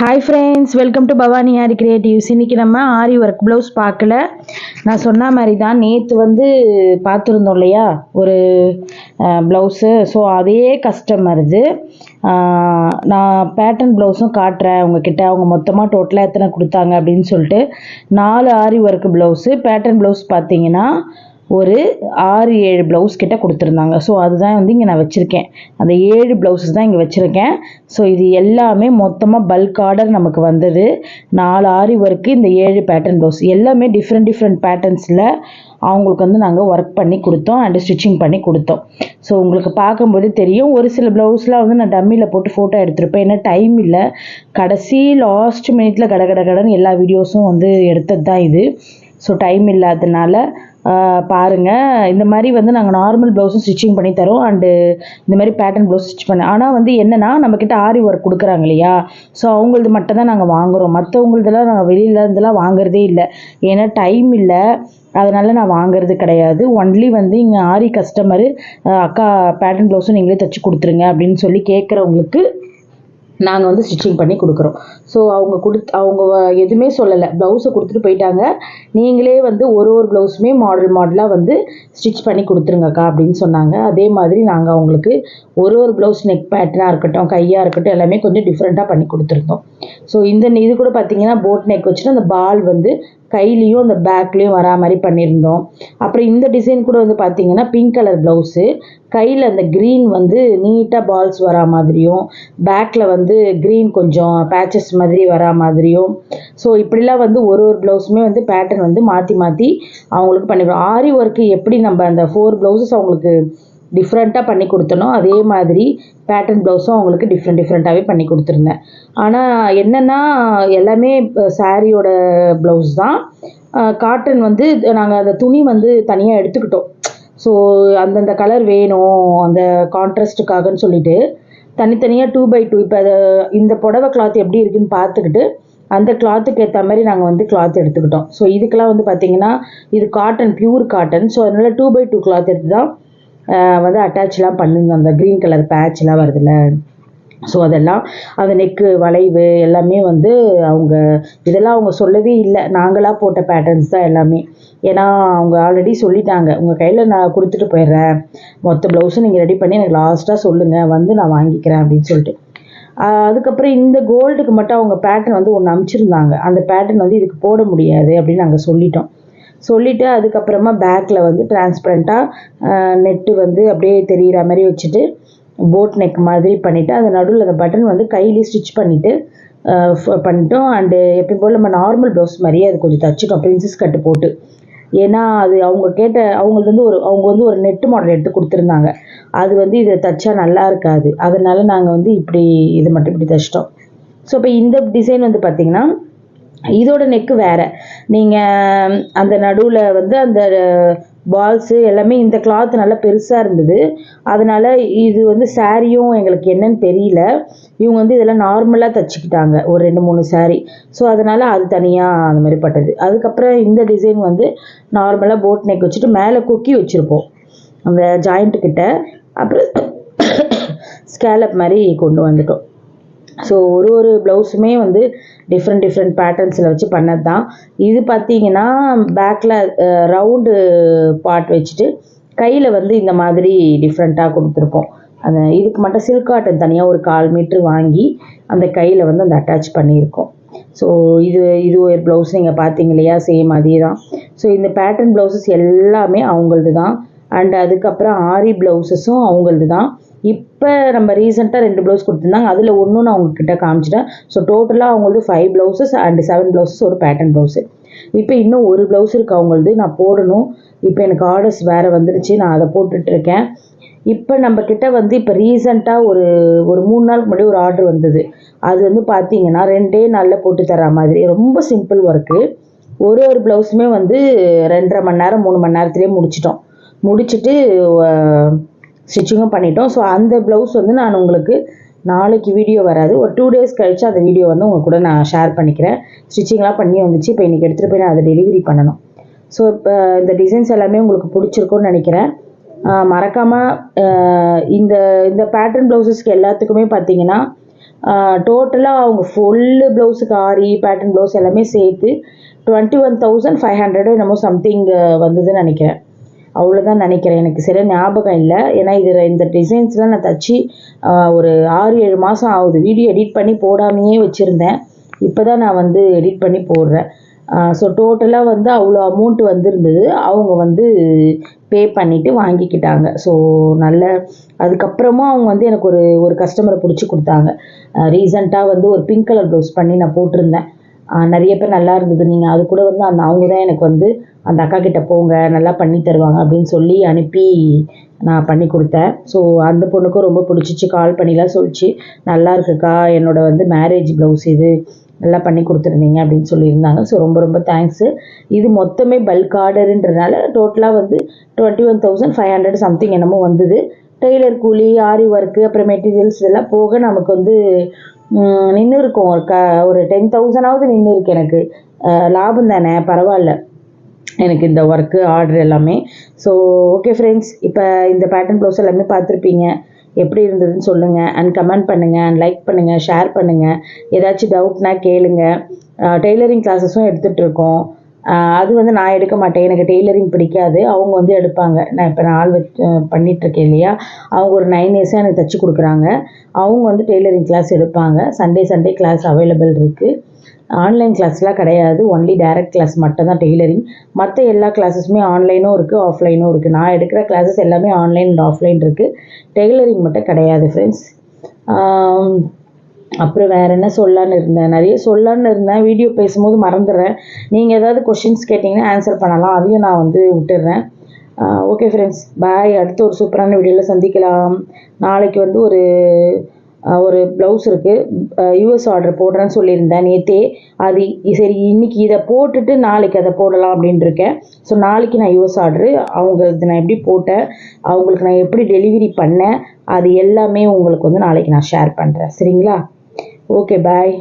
Hi friends welcome to Bhavani Aari creatives இன்றைக்கி நம்ம ஆரி work blouse பார்க்கல. நான் சொன்ன மாதிரி தான் நேற்று வந்து பார்த்துருந்தோம் இல்லையா? ஒரு ப்ளவுஸு ஸோ அதே கஸ்டமர் இது. நான் பேட்டர்ன் ப்ளவுஸும் காட்டுறேன் அவங்கக்கிட்ட அவங்க மொத்தமாக டோட்டலாக எத்தனை கொடுத்தாங்க அப்படின்னு சொல்லிட்டு நாலு Aari work blouse pattern blouse பார்த்தீங்கன்னா ஒரு ஆறு ஏழு ப்ளவுஸ் கிட்ட கொடுத்துருந்தாங்க. ஸோ அதுதான் வந்து இங்கே நான் வச்சுருக்கேன். அந்த ஏழு ப்ளவுஸஸ் தான் இங்கே வச்சுருக்கேன். ஸோ இது எல்லாமே மொத்தமாக பல்க் ஆர்டர் நமக்கு வந்தது. நாலு ஆரி ஒர்க்கு இந்த ஏழு பேட்டர்ன் ப்ளவுஸ் எல்லாமே டிஃப்ரெண்ட் டிஃப்ரெண்ட் பேட்டர்ன்ஸில் அவங்களுக்கு வந்து நாங்கள் ஒர்க் பண்ணி கொடுத்தோம் அண்ட் ஸ்டிச்சிங் பண்ணி கொடுத்தோம். ஸோ உங்களுக்கு பார்க்கும்போது தெரியும். ஒரு சில ப்ளவுஸ்லாம் வந்து நான் டம்மியில் போட்டு ஃபோட்டோ எடுத்திருப்பேன். ஏன்னா டைம் இல்லை. கடைசி லாஸ்ட் மினிட்ல கட கட கடன்னு எல்லா வீடியோஸும் வந்து எடுத்தது தான் இது. ஸோ டைம் இல்லாததுனால பாருங்கள் பாருங்க. இந்த மாதிரி வந்து நாங்கள் நார்மல் ப்ளவுஸும் ஸ்டிச்சிங் பண்ணி தரோம். அண்டு இந்த மாதிரி பேட்டர்ன் ப்ளவுஸ் ஸ்டிச் பண்ண ஆனால் வந்து என்னன்னா நம்மக்கிட்ட ஆரி ஒர்க் கொடுக்குறாங்க இல்லையா? ஸோ அவங்களது மட்டும் தான் நாங்கள் வாங்குறோம். மற்றவங்களதெல்லாம் நாங்கள் வெளியில இருந்தெல்லாம் வாங்குறதே இல்லை. ஏன்னா டைம் இல்லை. அதனால் நான் வாங்குறது கிடையாது. ஒன்லி வந்து இங்கே ஆரி கஸ்டமரு அக்கா பேட்டர்ன் ப்ளவுஸும் நீங்களே தைச்சி கொடுத்துருங்க அப்படின்னு சொல்லி கேட்குறவங்களுக்கு நாங்கள் வந்து ஸ்டிச்சிங் பண்ணி கொடுக்குறோம். ஸோ அவங்க கொடுத்து அவங்க எதுவுமே சொல்லலை. ப்ளவுஸை கொடுத்துட்டு போயிட்டாங்க. நீங்களே வந்து ஒரு ஒரு ப்ளவுஸுமே மாடல் மாடலாக வந்து ஸ்டிச் பண்ணி கொடுத்துருங்கக்கா அப்படின்னு சொன்னாங்க. அதே மாதிரி நாங்கள் அவங்களுக்கு ஒரு ஒரு ப்ளவுஸ் நெக் பேட்டனாக இருக்கட்டும் கையாக இருக்கட்டும் எல்லாமே கொஞ்சம் டிஃப்ரெண்ட்டாக பண்ணி கொடுத்துருந்தோம். ஸோ இந்த இது கூட பார்த்தீங்கன்னா போட் நெக் வச்சுட்டு அந்த பால் வந்து கையிலையும் அந்த பேக்லேயும் வரா மாதிரி பண்ணியிருந்தோம் அப்புறம் இந்த டிசைன் கூட வந்து பார்த்தீங்கன்னா பிங்க் கலர் ப்ளவுஸு கையில் அந்த க்ரீன் வந்து நீட்டாக பால்ஸ் வரா மாதிரியும் பேக்கில் வந்து க்ரீன் கொஞ்சம் பேச்சஸ் மாதிரி வரா மாதிரியும். ஸோ இப்படிலாம் வந்து ஒரு ஒரு ப்ளவுஸுமே வந்து பேட்டர்ன் வந்து மாற்றி மாற்றி அவங்களுக்கு பண்ணிடுவோம் ஆரி ஒர்க்கு எப்படி நம்ம அந்த ஃபோர் ப்ளவுஸஸ் அவங்களுக்கு டிஃப்ரெண்ட்டாக பண்ணி கொடுத்தனோ அதே மாதிரி பேட்டர்ன் ப்ளவுஸும் அவங்களுக்கு டிஃப்ரெண்ட் டிஃப்ரெண்ட்டாகவே பண்ணி கொடுத்துருந்தேன். ஆனால் என்னென்னா எல்லாமே சாரியோட ப்ளவுஸ் தான். காட்டன் வந்து நாங்கள் அந்த துணி வந்து தனியாக எடுத்துக்கிட்டோம். ஸோ அந்தந்த கலர் வேணும் அந்த கான்ட்ராஸ்ட்டுக்காகன்னு சொல்லிட்டு தனித்தனியாக டூ பை டூ இப்போ அதை இந்த புடவை கிளாத் எப்படி இருக்குன்னு பார்த்துக்கிட்டு அந்த கிளாத்துக்கு ஏற்ற மாதிரி நாங்கள் வந்து கிளாத் எடுத்துக்கிட்டோம். ஸோ இதுக்கெல்லாம் வந்து பார்த்தீங்கன்னா இது காட்டன் பியூர் காட்டன் ஸோ அதனால டூ பை டூ கிளாத் எடுத்து தான் வந்து அட்டாச்லாம் பண்ணுங்க. அந்த க்ரீன் கலர் பேட்ச்லாம் வருதுல்ல ஸோ அதெல்லாம் அந்த நெக்கு வளைவு எல்லாமே வந்து அவங்க இதெல்லாம் அவங்க சொல்லவே இல்லை. நாங்களாக போட்ட பேட்டர்ன்ஸ் தான் எல்லாமே. ஏன்னா அவங்க ஆல்ரெடி சொல்லிட்டாங்க. உங்கள் கையில் நான் கொடுத்துட்டு போயிடுறேன். மொத்த ப்ளவுஸும் நீங்கள் ரெடி பண்ணி எனக்கு லாஸ்ட்டாக சொல்லுங்கள் வந்து நான் வாங்கிக்கிறேன் அப்படின்னு சொல்லிட்டு. அதுக்கப்புறம் இந்த கோல்டுக்கு மட்டும் அவங்க பேட்டர்ன் வந்து ஒன்று அமுச்சிருந்தாங்க. அந்த பேட்டர்ன் வந்து இதுக்கு போட முடியாது அப்படின்னு நாங்கள் சொல்லிட்டோம். சொல்லிவிட்டு அதுக்கப்புறமா பேக்கில் வந்து டிரான்ஸ்பரண்ட்டாக நெட்டு வந்து அப்படியே தெரிகிற மாதிரி வச்சுட்டு போட் நெக் மாதிரி பண்ணிவிட்டு அந்த நடுவில் அந்த பட்டன் வந்து கையிலே ஸ்டிச் பண்ணிவிட்டு பண்ணிட்டோம். அண்டு எப்பயும் போல் நம்ம நார்மல் ப்ளவுஸ் மாதிரியே அது கொஞ்சம் தைச்சிட்டோம் பிரின்சஸ் கட்டு போட்டு. ஏன்னா அது அவங்க கேட்ட அவங்களுக்கு வந்து ஒரு அவங்க வந்து ஒரு நெட்டு மாடல் எடுத்து கொடுத்துருந்தாங்க. அது வந்து இதை தச்சா நல்லா இருக்காது. அதனால நாங்கள் வந்து இப்படி இது மட்டும் இப்படி தச்சிட்டோம். ஸோ இப்போ இந்த டிசைன் வந்து பார்த்தீங்கன்னா இதோட நெக்கு வேறு. நீங்கள் அந்த நடுவில் வந்து அந்த பால்ஸு எல்லாமே இந்த கிளாத் நல்லா பெருசாக இருந்தது. அதனால் இது வந்து சாரியும் எங்களுக்கு என்னன்னு தெரியல. இவங்க வந்து இதெல்லாம் நார்மலாக தச்சுக்கிட்டாங்க. ஒரு ரெண்டு மூணு saree. ஸோ அதனால் அது தனியாக அந்த மாதிரி பட்டது. அதுக்கப்புறம் இந்த டிசைன் வந்து நார்மலாக போட் நெக் வச்சுட்டு மேலே கொக்கி வச்சுருப்போம். அந்த ஜாயிண்ட்டுக்கிட்ட அப்புறம் ஸ்கேலப் மாதிரி கொண்டு வந்துட்டோம். ஸோ ஒரு ஒரு ப்ளவுஸுமே வந்து டிஃப்ரெண்ட் டிஃப்ரெண்ட் பேட்டர்ன்ஸில் வச்சு பண்ணது தான் இது பார்த்தீங்கன்னா பேக்கில் ரவுண்டு பார்ட் வச்சுட்டு கையில் வந்து இந்த மாதிரி டிஃப்ரெண்ட்டாக கொடுத்துருக்கோம். அந்த இதுக்கு மட்டும் சில்க் காட்டன் தனியாக ஒரு கால் மீட்ரு வாங்கி அந்த கையில் வந்து அந்த அட்டாச் பண்ணியிருக்கோம். ஸோ இது இது ஒரு ப்ளவுஸ் நீங்கள் பார்த்தீங்க இல்லையா? சேம் அதே தான் ஸோ இந்த பேட்டர்ன் ப்ளவுசஸ் எல்லாமே அவங்களது தான் அண்ட் அதுக்கப்புறம் ஆரி ப்ளவுசஸும் அவங்களது தான் இப்போ நம்ம ரீசெண்டாக ரெண்டு ப்ளவுஸ் கொடுத்துருந்தாங்க. அதில் ஒன்றும் நான் உங்ககிட்ட காமிச்சிட்டேன். ஸோ டோட்டலாக அவங்களது five blouses and seven blouses ஒரு பேட்டர்ன் ப்ளவுஸு இப்போ இன்னும் ஒரு ப்ளவுஸ் இருக்குது அவங்களது. நான் போடணும். இப்போ எனக்கு ஆர்டர்ஸ் வேறு வந்துடுச்சு நான் அதை போட்டுட்ருக்கேன் இப்போ நம்ம கிட்ட வந்து இப்போ ரீசெண்டாக ஒரு ஒரு மூணு நாளுக்கு முன்னாடி ஒரு ஆர்டர் வந்தது. அது வந்து பார்த்தீங்கன்னா ரெண்டே நாளில் போட்டு தர மாதிரி. ரொம்ப சிம்பிள் ஒர்க்கு ஒரு ஒரு ப்ளவுஸுமே வந்து ரெண்டரை மணி நேரம் மூணு மணி நேரத்துலேயே முடிச்சிட்டோம். முடிச்சுட்டு ஸ்டிச்சிங்கும் பண்ணிட்டோம். ஸோ அந்த ப்ளவுஸ் வந்து நான் உங்களுக்கு நாளைக்கு வீடியோ வராது. ஒரு டூ டேஸ் கழிச்சு அந்த வீடியோ வந்து உங்கள் கூட நான் ஷேர் பண்ணிக்கிறேன். ஸ்டிச்சிங்லாம் பண்ணி வந்துச்சு. இப்போ இன்றைக்கி எடுத்துகிட்டு போய் நான் அதை டெலிவரி பண்ணணும். ஸோ இப்போ இந்த டிசைன்ஸ் எல்லாமே உங்களுக்கு பிடிச்சிருக்கும்னு நினைக்கிறேன். மறக்காமல் இந்த இந்த பேட்டர்ன் ப்ளவுஸஸ்க்கு எல்லாத்துக்குமே பார்த்தீங்கன்னா டோட்டலாக அவங்க ஃபுல்லு ப்ளவுஸுக்கு ஆரி பேட்டர்ன் ப்ளவுஸ் எல்லாமே சேர்த்து டுவெண்ட்டி ஒன் தௌசண்ட் ஃபைவ் ஹண்ட்ரடோ என்னமோ சம்திங் வந்ததுன்னு நினைக்கிறேன். அவ்வளோதான் நினைக்கிறேன். எனக்கு சரியாக ஞாபகம் இல்லை. ஏன்னா இது இந்த டிசைன்ஸ்லாம் நான் தச்சு ஒரு ஆறு ஏழு மாதம் ஆகுது. வீடியோ எடிட் பண்ணி போடாமையே வச்சுருந்தேன். இப்போ தான் நான் வந்து எடிட் பண்ணி போடுறேன். ஸோ டோட்டலாக வந்து அவ்வளோ அமௌண்ட் வந்திருந்தது. அவங்க வந்து பே பண்ணிவிட்டு வாங்கிக்கிட்டாங்க. ஸோ நல்ல அதுக்கப்புறமும் அவங்க வந்து எனக்கு ஒரு ஒரு கஸ்டமரை பிடிச்சி கொடுத்தாங்க. ரீசண்டாக வந்து ஒரு பிங்க் கலர் ப்ளவுஸ் பண்ணி நான் போட்டிருந்தேன். நிறைய பேர் நல்லா இருந்தது. நீங்கள் அது கூட வந்து அந்த அவங்க தான் எனக்கு வந்து அந்த அக்கா கிட்டே போங்க நல்லா பண்ணி தருவாங்க அப்படின்னு சொல்லி அனுப்பி நான் பண்ணி கொடுத்தேன். ஸோ அந்த பொண்ணுக்கும் ரொம்ப பிடிச்சிச்சு. கால் பண்ணிலாம் சொல்லிச்சு. நல்லா இருக்குக்கா என்னோட வந்து மேரேஜ் ப்ளவுஸ் இது நல்லா பண்ணி கொடுத்துருந்தீங்க அப்படின்னு சொல்லியிருந்தாங்க. ஸோ ரொம்ப ரொம்ப தேங்க்ஸு இது மொத்தமே பல்க் ஆர்டருன்றனால டோட்டலாக வந்து twenty one thousand five hundred something என்னமோ வந்தது. டெய்லர் கூலி ஆரி ஒர்க்கு அப்புறம் மெட்டீரியல்ஸ் இதெல்லாம் போக நமக்கு வந்து நின்று இருக்கும் க ஒரு டென் தௌசண்டாவது நின்று இருக்கு எனக்கு. லாபம் தானே பரவாயில்ல. எனக்கு இந்த ஒர்க்கு ஆர்டர் எல்லாமே. ஸோ ஓகே ஃப்ரெண்ட்ஸ் இப்போ இந்த பேட்டர்ன் ப்ளவுஸ் எல்லாமே பார்த்துருப்பீங்க. எப்படி இருந்ததுன்னு சொல்லுங்கள் அண்ட் கமெண்ட் பண்ணுங்கள் அண்ட் லைக் பண்ணுங்கள் ஷேர் பண்ணுங்கள் ஏதாச்சும் டவுட்னா கேளுங்கள் டெய்லரிங் கிளாஸஸும் எடுத்துகிட்டு இருக்கோம் அது வந்து நான் எடுக்க மாட்டேன். எனக்கு டெய்லரிங் பிடிக்காது. அவங்க வந்து எடுப்பாங்க. நான் இப்போ நான் ஆள் வச்சு பண்ணிகிட்ருக்கேன் இல்லையா? அவங்க ஒரு நைன் இயர்ஸாக எனக்கு தச்சு கொடுக்குறாங்க. அவங்க வந்து டெய்லரிங் கிளாஸ் எடுப்பாங்க. சண்டே சண்டே கிளாஸ் அவைலபிள் இருக்குது ஆன்லைன் கிளாஸ்லாம் கிடையாது. ஒன்லி டைரக்ட் கிளாஸ் மட்டும் தான் டெய்லரிங் மற்ற எல்லா கிளாஸஸுமே ஆன்லைனும் இருக்குது ஆஃப்லைனும் இருக்குது நான் எடுக்கிற கிளாஸஸ் எல்லாமே ஆன்லைன் அண்ட் ஆஃப்லைன் இருக்குது டெய்லரிங் மட்டும் கிடையாது ஃப்ரெண்ட்ஸ் அப்புறம் வேறு என்ன சொல்லலான்னு இருந்தேன். நிறைய சொல்லலான்னு இருந்தேன். வீடியோ பேசும்போது மறந்துடுறேன். நீங்கள் ஏதாவது கொஷின்ஸ் கேட்டிங்கன்னா ஆன்சர் பண்ணலாம். அதையும் நான் வந்து விட்டுடுறேன். ஓகே ஃப்ரெண்ட்ஸ் பாய் அடுத்து ஒரு சூப்பரான வீடியோவில் சந்திக்கலாம். நாளைக்கு வந்து ஒரு ஒரு ப்ளவுஸ் இருக்குது யூஎஸ் ஆர்டர் போடுறேன்னு சொல்லியிருந்தேன் நேற்றே அது சரி இன்னைக்கு இதை போட்டுட்டு நாளைக்கு அதை போடலாம் அப்படின்னு இருக்கேன். ஸோ நாளைக்கு நான் யூஎஸ் ஆர்டரு அவங்க இது நான் எப்படி போட்டேன் அவங்களுக்கு நான் எப்படி டெலிவரி பண்ணேன் அது எல்லாமே உங்களுக்கு வந்து நாளைக்கு நான் ஷேர் பண்ணுறேன் சரிங்களா? Okay bye